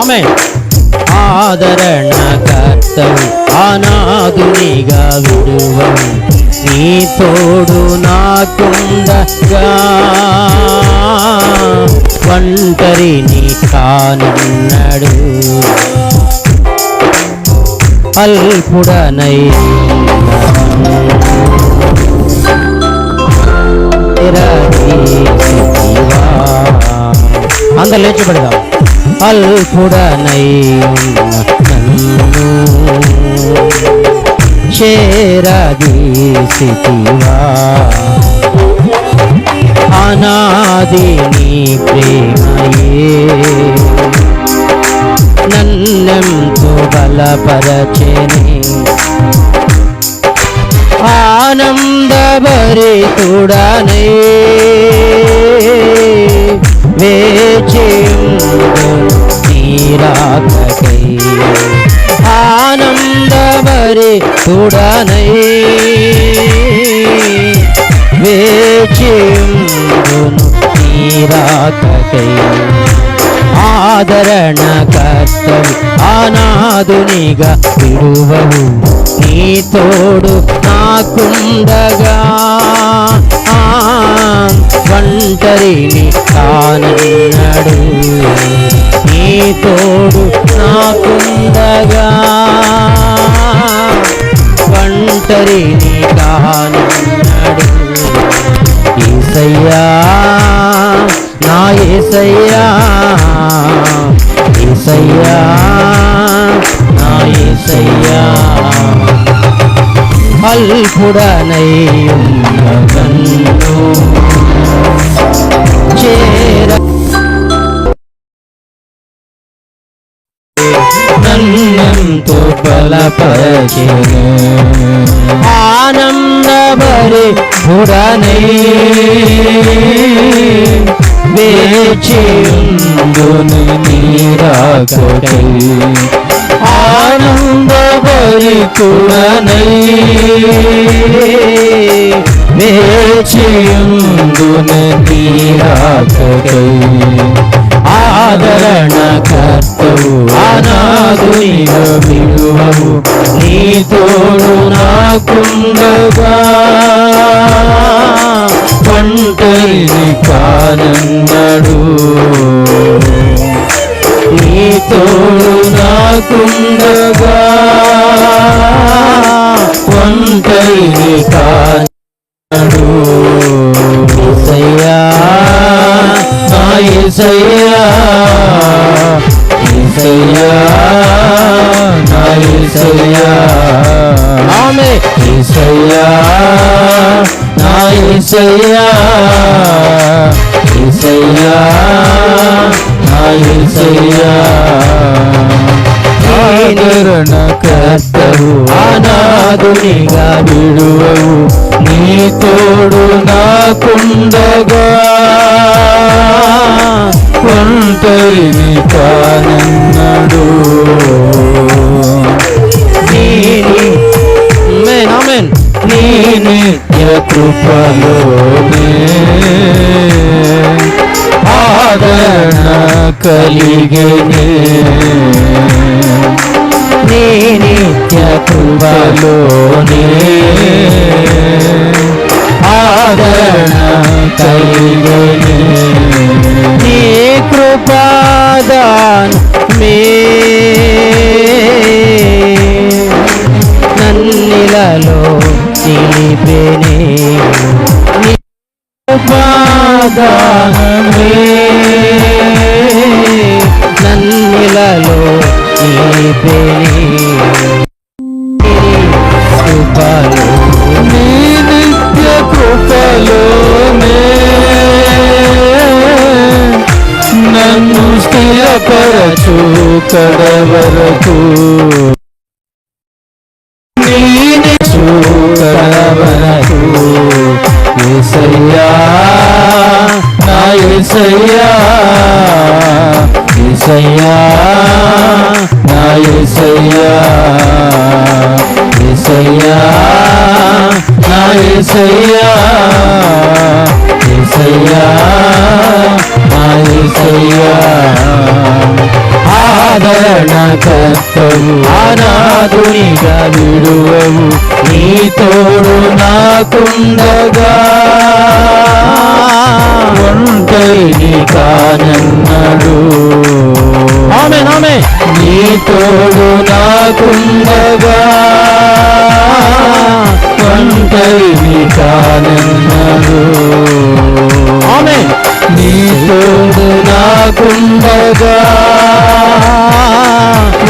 ఆమె ఆదరణ కర్తవు అనాథునిగా విడువవు నీ తోడు నాకుండగా ఒంటరిని కానున్నాడు. అల్పుడనై అందరు లేచి పెడదాం. అల్పుడనై నన్ను చేరదీసివా అనాది నీ ప్రేమయే నన్నెంతో బలపరచెని ఆనందభరితుడనే వేచే నీరాకై ఆనందభరితుడనే వేచిందును నీరాకై ఆదరణ కర్తవు అనాథునిగా విడువవు. నీ తోడు నాకుండగా. ఒంటరిని కానన్నాడు. నీ తోడు నాకుండగా. ఒంటరిని కానన్నాడు ఈసయ్యా నా ఏసయ్యా ఏసయ్యా నా ఏసయ్యా. అల్పుడనై ఉన్న నన్ను చేర నన్నెంతో బలపరచెను. ఆనందభరి బుడనై వేచియుందును నీరాకటై ఆనందభరి కుడనై వేచిందుని నీరాకటై ఆదరణ కర్తవు ఆనా అనాథునిగా విలువవు నీ నాకుండగా ఒంటరిని కానన్నాడు నీతోడు నాకుండగా ఒంటరిని కానన్నాడు ఏసయ్యా నా ఏసయ్యా ఆమె. ఏసయ్యా నా ఏసయ్యా ఏసయ్యా నా ఏసయ్యా ఆదరణ కర్తవు అనాథునిగా విడువవు నీ తోడు నాకుండగా ఒంటరిని ఆమేన్ నీ నిత్య కృపలోనే. ఆదరణ కలిగినే నీ నిత్య కృపలో నన్నిలలో నిలిపెనే నన్నిలలో నిలిపెనే కృపలో నీ నిత్య కృపలోనే. నన్ను స్థిరపరచు కడవరకు. ఏసయ్యా ఏసయ్యా నా ఏసయ్యా ఏసయ్యా నా ఏసయ్యా ఏసయ్యా నా ఏసయ్యా. ఆదరణ అనాథునిగా విడువవు నీ తోడు నాకుండగా. తోడు నాకుండగా ఒంటరిని కానన్నాడు. ఆమె నీ తోడు నాకుండగా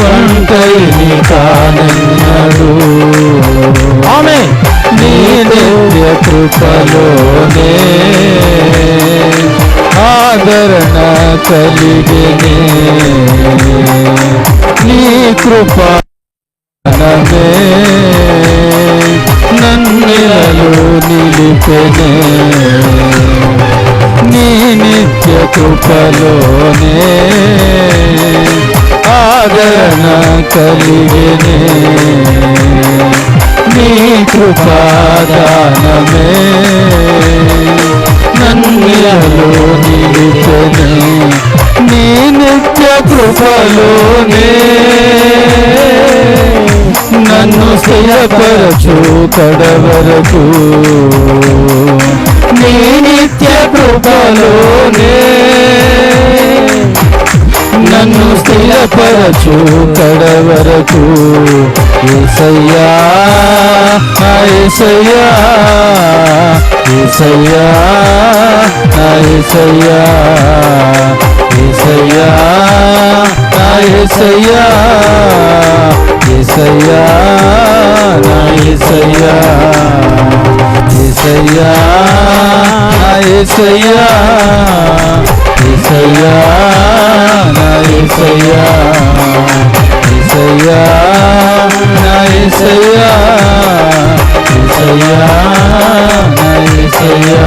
ఒంటరిని కానన్నాడు. ఆమె నీ దివ్య కృపలోనే ఆదరణ కలిగినే నీ కృప నమే నన్నిలలో నిలిపెనే. నీ నిత్య కృపలోనే. ఆదరణ కలిగినే నీ కృపాదానమే నన్నిలలో నిలిపెనే నీ నిత్య కృపలోనే నన్ను స్థిరపరచు కడవరకు. నీ నిత్య కృపలోనే నన్ను స్థిరపరచు కడవరకు ఏసయ్యా ఏసయ్యా ఏసయ్యా ఏసయ్యా ఏసయ్యా ఏసయ్యా ఏసయ్యా నా ఏసయ్యా ఏసయ్యా ఏసయ్యా. ఇసయ్యా నా ఇసయ్యా ఇసయ్యా నా ఇసయ్యా ఇసయ్యా నా ఇసయ్యా.